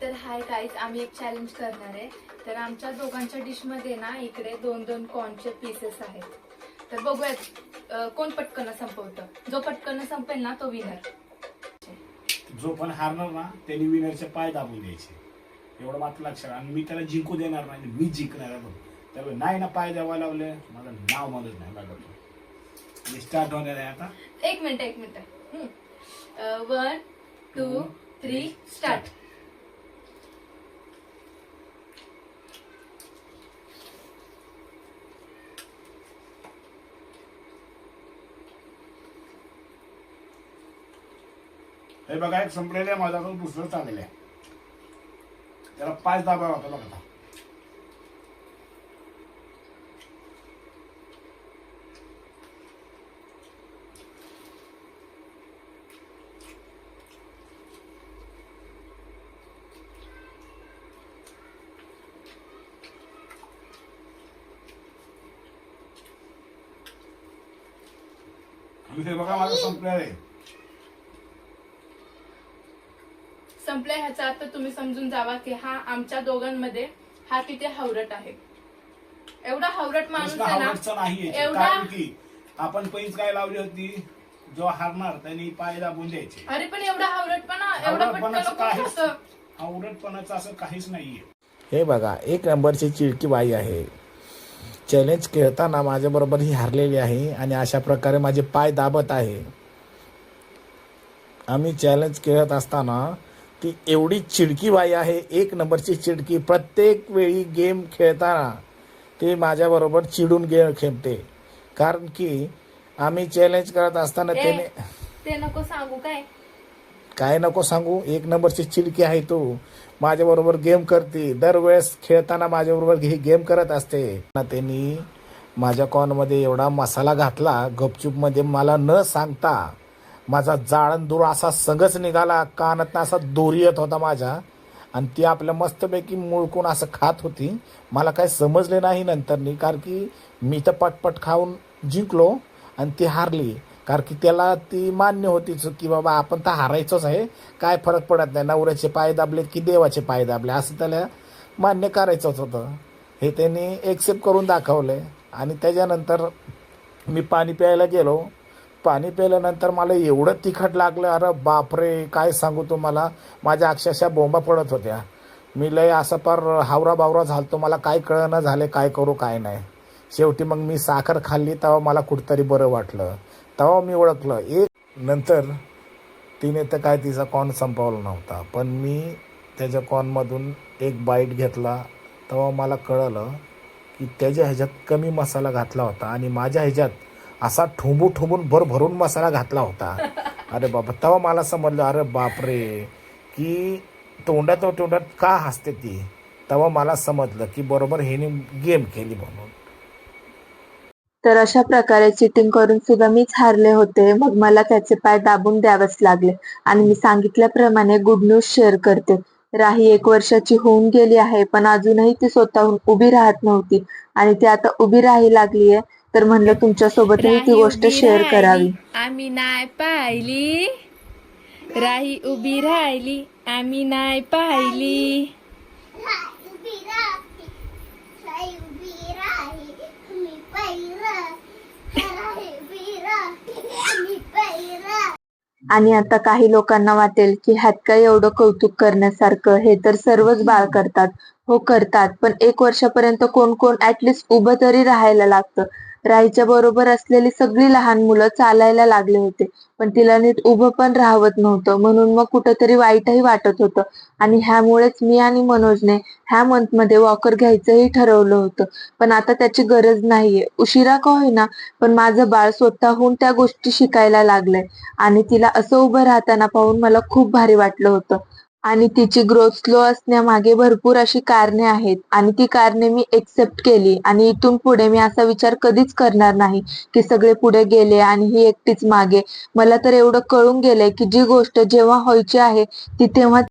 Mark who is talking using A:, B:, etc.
A: तर hi guys आम्ही एक चॅलेंज करणार आहे. तर आमच्या दोघांच्या डिशमध्ये ना इकडे दोन दोन कॉर्नचे पीसेस आहेत. तर बघूयात कोण पटकन संपवतं. जो पटकन संपेल ना तो विनर
B: जो पण हारणार ना त्यांनी विनरचे पाय दाबून द्यायचे. एवढं मात्र लक्षात आणि मी त्याला जिंकू देणार नाही मी जिंकणार आहे त्यामुळे नाही ना पाय द्यावा लावले माझं नाव मदत नाही लागत. स्टार्ट होणार आहे आता.
A: एक मिनिट एक minute. One two three start
B: हे बघा एक संपलेलं आहे माझ्याकडून दुसरं चाललेलं आहे. त्याला पाच दाबा होता बघा हे बघा माझं संपलेलं आहे.
A: संपलाय ह्याचा अर्थ तुम्ही समजून जावा की हा आमच्या दोघांमध्ये हा किती हावरट आहे. एवढा हावरट माणूस
B: प्रश्न
A: आहे
B: आवडचा
A: ना
B: नाहीये
A: एवढा
B: कारण की आपण पैस काय लावली होती जो हारणार त्यांनी पाय दाबून द्यायचे
A: अरे पण एवढा हावरटपणा एवढा
B: आवडतपणाचं असं. काहीच नाहीये.
C: हे बघा एक नंबरची चिडकी बाई आहे. चॅलेंज खेळताना माझ्याबरोबर ही हारलेली आहे आणि अशा प्रकारे माझे पाय दाबत आहे. आम्ही चॅलेंज खेळत असताना ती एवढी चिडकी बाई आहे एक नंबरची चिडकी. प्रत्येक वेळी गेम खेळताना ते माझ्याबरोबर चिडून गेम खेळते. कारण की आम्ही चॅलेंज करत असताना त्याने
A: ते नको सांगू काय?
C: काय नको सांगू? एक नंबरची चिडकी आहे तू. माझ्याबरोबर गेम करते. दरवेळेस खेळताना माझ्याबरोबर ही गेम करत असते. ना त्यांनी माझ्या कॉर्नमध्ये एवढा मसाला घातला. गपचूपमध्ये मला न सांगता माझा जाळंदूर असा संघच निघाला कानातनं असा दोरी येत होता माझ्या. आणि ती आपल्या मस्तपैकी मुळकून असं खात होती. मला काही समजले नाही नंतरनी कारण की मी तर पटपट खाऊन जिंकलो आणि ती हारली. कारण की त्याला ती मान्य होतीच की बाबा आपण तर हारायचंच आहे. काय फरक पडत नाही नवऱ्याचे पाय दाबले की देवाचे पाय दाबले असं त्याला मान्य करायचंच होतं. हे त्यांनी एक्सेप्ट करून दाखवले. आणि त्याच्यानंतर मी पाणी प्यायला गेलो. पाणी प्यायल्यानंतर मला एवढं तिखट लागलं अरे बापरे काय सांगू तुम्हाला? माझ्या अक्षरशः बोंबा पडत होत्या. मी लय असं पर हावरा बावरा झालतो मला काय कळणं झाले काय करू काय नाही. शेवटी मग मी साखर खाल्ली तेव्हा मला कुठतरी बरं वाटलं. तेव्हा मी ओळखलं. एक नंतर तिने तर काय तिचा कॉन संपवला नव्हता पण मी त्याच्या कॉनमधून एक बाईट घेतला. तेव्हा मला कळलं की त्याच्या ह्याच्यात कमी मसाला घातला होता आणि माझ्या ह्याच्यात असा ठोंबू ठोंबून भर भरून मसाला घातला होता. अरे बाबा तेव्हा मला समजलं अरे बापरे की तोंडात तोंडात का हसते ती? तेव्हा मला समजलं की बरोबर हिने गेम केली म्हणून.
D: तर अशा प्रकारे चिटिंग करून सुद्धा मीच हारले होते. मग मला त्याचे पाय दाबून द्यावेच लागले. आणि मी सांगितल्याप्रमाणे गुड न्यूज शेअर करते. राही एक वर्षाची होऊन गेली आहे पण अजूनही ती स्वतःहून उभी राहत नव्हती. आणि ती आता उभी राही लागलीये. तर म्हणलं तुमच्या सोबतही ती गोष्ट शेअर करावी.
A: आम्ही नाही पाहिली. राही उभी राहिली. आम्ही नाही पाहिली.
D: आणि आता काही लोकांना वाटेल की ह्यात काय एवढं कौतुक करण्यासारखं हे तर सर्वच बाळ करतात. हो करतात. पण एक वर्षापर्यंत कोण कोण ऍटलिस्ट उभं तरी राहायला लागतं. राईच्या बरोबर असलेली सगळी लहान मुलं चालायला लागले होते. पण तिला नीट उभं पण राहवत नव्हतं. म्हणून मग कुठंतरी वाईटही वाटत होतं. आणि ह्यामुळेच मी आणि मनोजने ह्या मंथमध्ये वॉकर घ्यायचंही ठरवलं होतं. पण आता त्याची गरज नाहीये. उशिरा का होईना पण माझं बाळ स्वतःहून त्या गोष्टी शिकायला लागलंय. आणि तिला असं उभं राहताना पाहून मला खूप भारी वाटलं होतं. आणि तिची ग्रोथ स्लो असण्यामागे भरपूर अशी कारणे आहेत. आणि ती कारणे मी एक्सेप्ट केली. आणि इथून पुढे मी असा विचार कधीच करणार नाही की सगळे पुढे गेले आणि ही एकटीच मागे. मला तर एवढं कळून गेलंय की जी गोष्ट जेव्हा व्हायची आहे ती तेव्हा